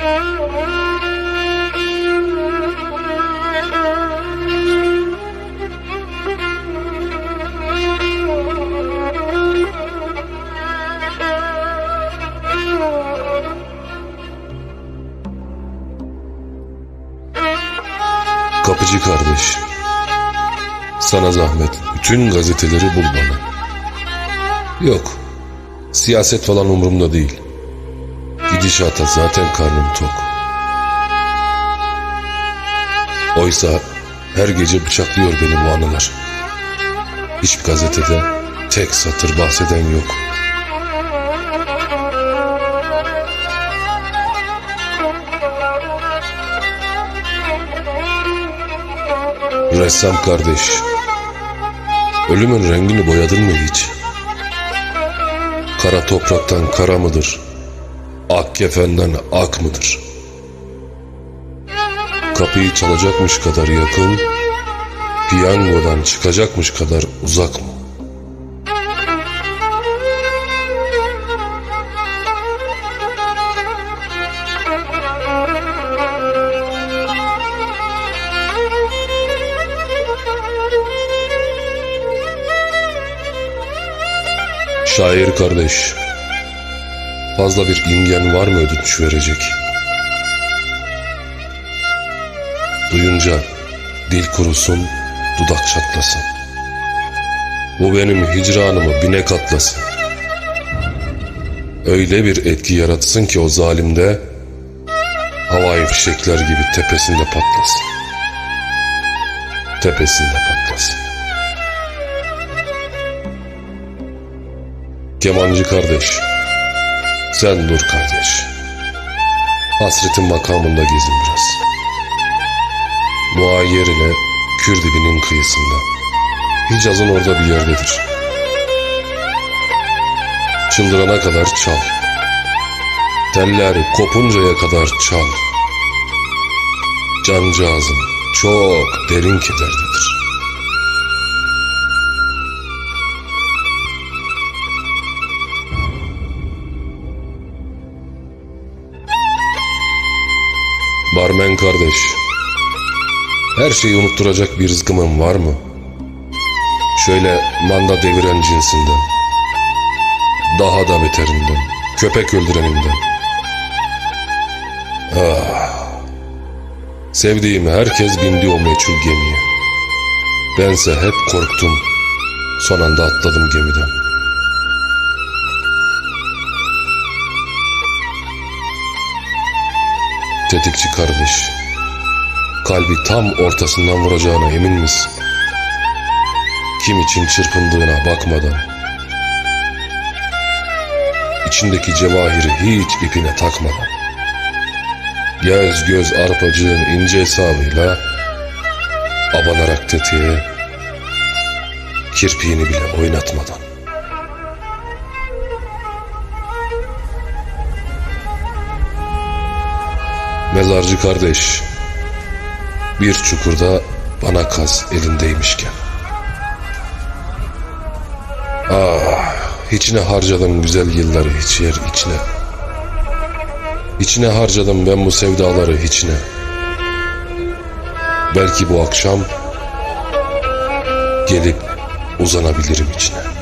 Kapıcı kardeş. Sana zahmet bütün gazeteleri bul bana. Yok. Siyaset falan umurumda değil. Gidişata zaten karnım tok. Oysa her gece bıçaklıyor beni bu anılar. Hiçbir gazetede tek satır bahseden yok. Ressam kardeş. Ölümün rengini boyadın mı hiç? Kara topraktan kara mıdır? Kefenden ak mıdır? Kapıyı çalacakmış kadar yakın, piyangodan çıkacakmış kadar uzak mı? Şair kardeş, fazla bir imgen var mı ödünç verecek? Duyunca dil kurusun, dudak çatlasın. Bu benim hicranımı bine katlasın. Öyle bir etki yaratsın ki o zalimde havai fişekler gibi tepesinde patlasın. Tepesinde patlasın. Kemancı kardeş, sen dur kardeş. Hasretin makamında gezin biraz. Muayyer ile Kürdibinin kıyısında. Hicaz'ın orada bir yerdedir. Çıldırana kadar çal. Telleri kopuncaya kadar çal. Cancağızım çok derin kederdedir. Barmen kardeş, her şeyi unutturacak bir rızkımın var mı? Şöyle manda deviren cinsinden, daha da beterinden, köpek öldüreninden. Ah, sevdiğim herkes bindi o meçhul gemiye. Bense hep korktum, son anda atladım gemiden. Tetikçi kardeş, kalbi tam ortasından vuracağına emin misin? Kim için çırpındığına bakmadan, içindeki cevahiri hiç ipine takmadan, göz göz arpacığın ince hesabıyla, abanarak tetiğe, kirpiğini bile oynatmadan. Mezarcı kardeş, bir çukurda bana kaz elindeymişken. Ah, içine harcadım güzel yılları hiç yer içine. İçine harcadım ben bu sevdaları içine. Belki bu akşam gelip uzanabilirim içine.